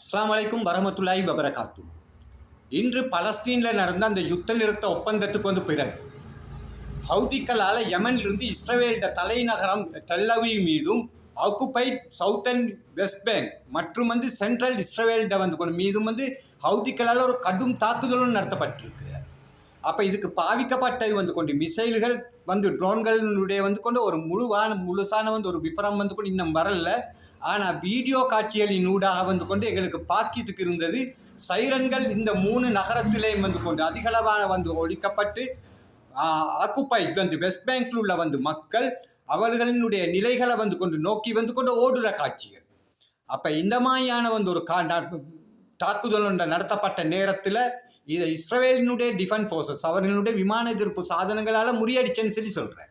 அஸ்லாம் அலைக்கும் வரமத்துல்லாய் பபரகாத்து இன்று பலஸ்தீனில் நடந்த அந்த யுத்த நிறுத்த ஒப்பந்தத்துக்கு வந்து பிறகு ஹவுதிக்களால் யமனிலிருந்து இஸ்ரேலிட தலைநகரம் டெல்லவி மீதும் ஆக்குபைட் சவுத்தன் வெஸ்ட் பேங்க் மற்றும் வந்து சென்ட்ரல் இஸ்ரேலிட வந்து மீதும் வந்து ஹவுதிக்களால் ஒரு கடும் தாக்குதலும் நடத்தப்பட்டிருக்கு அப்போ இதுக்கு பாவிக்கப்பட்டது வந்து கொண்டு மிசைல்கள் வந்து ட்ரோன்களினுடைய வந்து கொண்டு ஒரு முழுவான முழுசான வந்து ஒரு விபரம் வந்து கொண்டு இன்னும் வரல. ஆனால் வீடியோ காட்சிகளின் ஊடாக வந்து கொண்டு எங்களுக்கு பாக்கியத்துக்கு இருந்தது. சைரன்கள் இந்த மூணு நகரத்திலேயும் வந்து கொண்டு அதிகளவான வந்து ஒழிக்கப்பட்டு ஆக்குப்பைட் வந்து வெஸ்ட் பேங்க்ல உள்ள வந்து மக்கள் அவர்களினுடைய நிலைகளை வந்து கொண்டு நோக்கி வந்து கொண்டு ஓடுற காட்சிகள். அப்போ இந்த மாதிரியான வந்து ஒரு கா தாக்குதல் ஒன்று நடத்தப்பட்ட நேரத்தில் இதை இஸ்ரேலினுடைய டிஃபென்ஸ் ஃபோர்ஸஸ் அவர்களுடைய விமான எதிர்ப்பு சாதனங்களால் முறியடிச்சேன்னு சொல்லி சொல்கிறேன்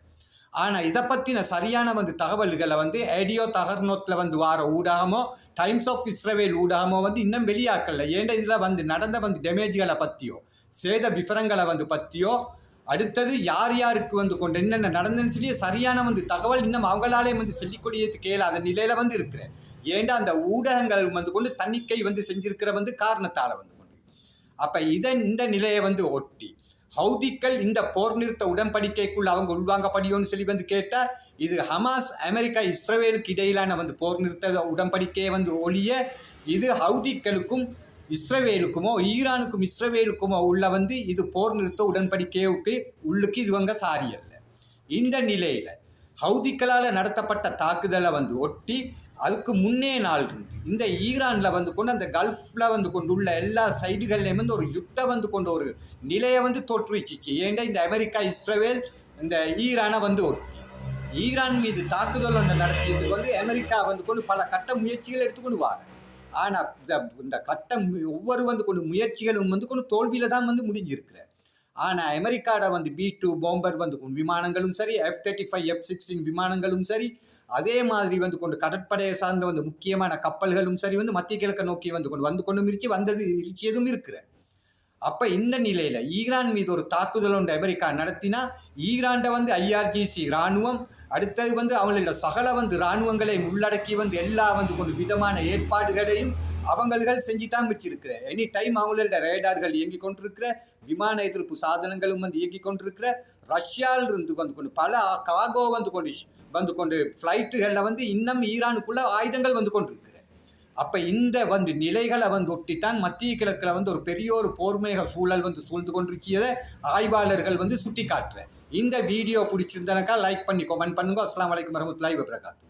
ஆனால் இதை பற்றின சரியான வந்து தகவல்களை வந்து ஏடியோ தகர்னோத்தில் வந்து வார ஊடகமோ டைம்ஸ் ஆஃப் இஸ்ரேல் ஊடகமோ வந்து இன்னும் வெளியாக்கல. ஏன்டா இதில் வந்து நடந்த வந்து டேமேஜ்களை பற்றியோ சேத விவரங்களை வந்து பற்றியோ அடுத்தது யார் யாருக்கு வந்து கொண்டு என்னென்ன நடந்துன்னு சொல்லி சரியான வந்து தகவல் இன்னும் அவங்களாலே வந்து சொல்லிக்கொள்ளியதுக்கு இயலாத நிலையில் வந்து இருக்கிறேன். ஏன்டா அந்த ஊடகங்கள் வந்து கொண்டு தன்னிக்கை வந்து செஞ்சிருக்கிற வந்து காரணத்தால் வந்து அப்போ இதை இந்த நிலையை வந்து ஒட்டி ஹவுதிக்கள் இந்த போர் நிறுத்த உடன்படிக்கைக்குள்ள அவங்க உள்வாங்கப்படியோன்னு சொல்லி வந்து கேட்டால் இது ஹமாஸ் அமெரிக்கா இஸ்ரேலுக்கு இடையிலான வந்து போர் நிறுத்த உடன்படிக்கையை வந்து ஒழிய இது ஹவுதிக்களுக்கும் இஸ்ரவேலுக்குமோ ஈரானுக்கும் இஸ்ரவேலுக்குமோ உள்ள வந்து இது போர் நிறுத்த உடன்படிக்கையை விட்டு உள்ளுக்கு இதுவங்க சாரியல்ல இந்த நிலையில் ஹவுதிக்களால் நடத்தப்பட்ட தாக்குதலை வந்து ஒட்டி அதுக்கு முன்னே நாள் இருந்து இந்த ஈரானில் வந்து கொண்டு அந்த கல்ஃபில் வந்து கொண்டு உள்ள எல்லா சைடுகள்லேயும் வந்து ஒரு யுத்தம் வந்து கொண்டு ஒரு நிலையை வந்து தோற்றுவிச்சிச்சு. ஏன்டா இந்த அமெரிக்கா இஸ்ரேல் இந்த ஈரானை வந்து ஒட்டி. ஈரான் மீது தாக்குதல் ஒன்று நடத்தியதுக்கு வந்து அமெரிக்கா வந்து கொண்டு பல கட்ட முயற்சிகள் எடுத்துக்கொண்டு வாங்க ஆனால் இந்த இந்த கட்டம் ஒவ்வொரு வந்து கொண்டு முயற்சிகளும் வந்து கொண்டு தோல்வியில் தான் வந்து முடிஞ்சிருக்கிறார் ஆனால் அமெரிக்காட வந்து பி டூ பாம்பர் வந்து கொண்டு விமானங்களும் சரி F thirty five F sixteen விமானங்களும் சரி அதே மாதிரி வந்து கொண்டு கடற்படையை சார்ந்த வந்து முக்கியமான கப்பல்களும் சரி வந்து மத்திய கிழக்கை நோக்கி வந்து கொண்டு வந்து கொண்டு இருச்சு வந்தது இருச்சியதும் இருக்கிற. அப்போ இந்த நிலையில் ஈரான் மீது ஒரு தாக்குதல் ஒன்று அமெரிக்கா நடத்தினா ஈரான்ட வந்து ஐஆர்ஜிசி இராணுவம் அடுத்தது வந்து அவங்களோட சகல வந்து இராணுவங்களை உள்ளடக்கி வந்து எல்லா வந்து கொண்டு விதமான ஏற்பாடுகளையும் அவங்கள்கள் செஞ்சு தான் வச்சிருக்கிற எனி டைம் அவங்களோட ரேடார்கள் இயங்கி கொண்டிருக்கிற விமான எதிர்ப்பு சாதனங்களும் வந்து இயக்கி கொண்டிருக்கிற ரஷ்யாவில் இருந்து வந்து கொண்டு பல காகோ வந்து கொண்டு வந்து கொண்டு ஃப்ளைட்டுகளில் வந்து இன்னும் ஈரானுக்குள்ள ஆயுதங்கள் வந்து கொண்டிருக்கிற. அப்போ இந்த வந்து நிலைகளை வந்து ஒட்டித்தான் மத்திய கிழக்கில் வந்து ஒரு பெரிய ஒரு போர்மேக சூழல் வந்து சூழ்ந்து கொண்டிருக்கிறத ஆய்வாளர்கள் வந்து சுட்டி காட்டுறேன் இந்த வீடியோ பிடிச்சிருந்தனாக்கா லைக் பண்ணி கமெண்ட் பண்ணுங்க. அஸ்லாம் வலைக்கம் வரமத்துலாய் வபரகாத்து